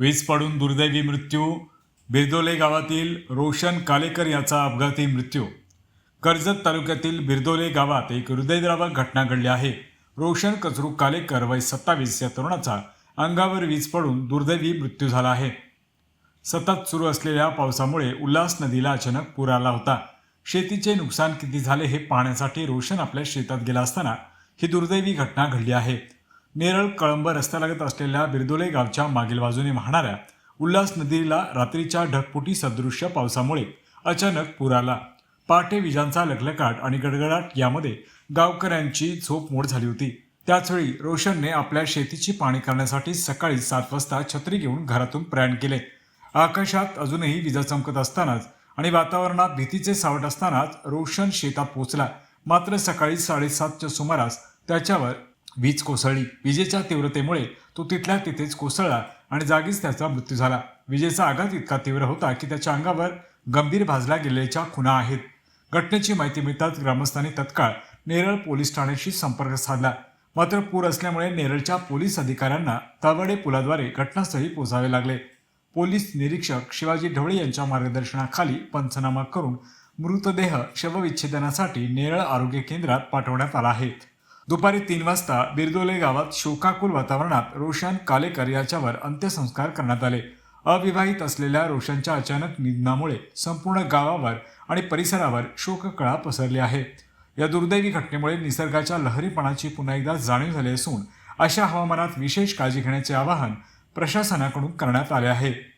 वीज पडून दुर्दैवी मृत्यू बिरदोले गावातील रोशन कालेकर याचा अपघाती मृत्यू. कर्जत तालुक्यातील बिरदोले गावात एक हृदयद्रावक घटना घडली आहे. रोशन कचरू कालेकर वय सत्तावीस या तरुणाचा अंगावर वीज पडून दुर्दैवी मृत्यू झाला आहे. सतत सुरू असलेल्या पावसामुळे उल्हास नदीला अचानक पूर आला होता. शेतीचे नुकसान किती झाले हे पाहण्यासाठी रोशन आपल्या शेतात गेला असताना ही दुर्दैवी घटना घडली आहे. नेरळ कळंब रस्त्यालगत असलेल्या बिरदोले गावच्या मागील बाजूने वाहणाऱ्या उल्हास नदीला रात्रीच्या ढगपुटी सदृश्य पावसामुळे अचानक पूर आला. पहाटे विजांचा लखलकाट आणि गडगडाट यामध्ये गावकऱ्यांची झोप मोड झाली होती. त्याचवेळी रोशनने आपल्या शेतीची पाणी करण्यासाठी सकाळी सात वाजता छत्री घेऊन घरातून प्रयाण केले. आकाशात अजूनही विजा चमकत असतानाच आणि वातावरणात भीतीचे सावट असतानाच रोशन शेतात पोहोचला. मात्र सकाळी साडेसातच्या सुमारास त्याच्यावर वीज कोसळली. विजेच्या तीव्रतेमुळे तो तिथल्या तिथेच कोसळला आणि जागीच त्याचा मृत्यू झाला. विजेचा आघात इतका तीव्र होता की त्याच्या अंगावर गंभीर भाजल्या गेलेल्या खुणा आहेत. घटनेची माहिती मिळताच ग्रामस्थांनी तत्काळ नेरळ पोलीस ठाण्याशी संपर्क साधला. मात्र पूर असल्यामुळे नेरळच्या पोलीस अधिकाऱ्यांना तळवडे पुलाद्वारे घटनास्थळी पोहोचावे लागले. पोलीस निरीक्षक शिवाजी ढवळे यांच्या मार्गदर्शनाखाली पंचनामा करून मृतदेह शवविच्छेदनासाठी नेरळ आरोग्य केंद्रात पाठवण्यात आला आहे. दुपारी तीन वाजता बिरदोले गावात शोकाकुल वातावरणात रोशन कालेकर याच्यावर अंत्यसंस्कार करण्यात आले. अविवाहित असलेल्या रोशनच्या अचानक निधनामुळे संपूर्ण गावावर आणि परिसरावर शोककळा पसरली आहे. या दुर्दैवी घटनेमुळे निसर्गाच्या लहरीपणाची पुन्हा एकदा जाणीव झाली असून अशा हवामानात विशेष काळजी घेण्याचे आवाहन प्रशासनाकडून करण्यात आले आहे.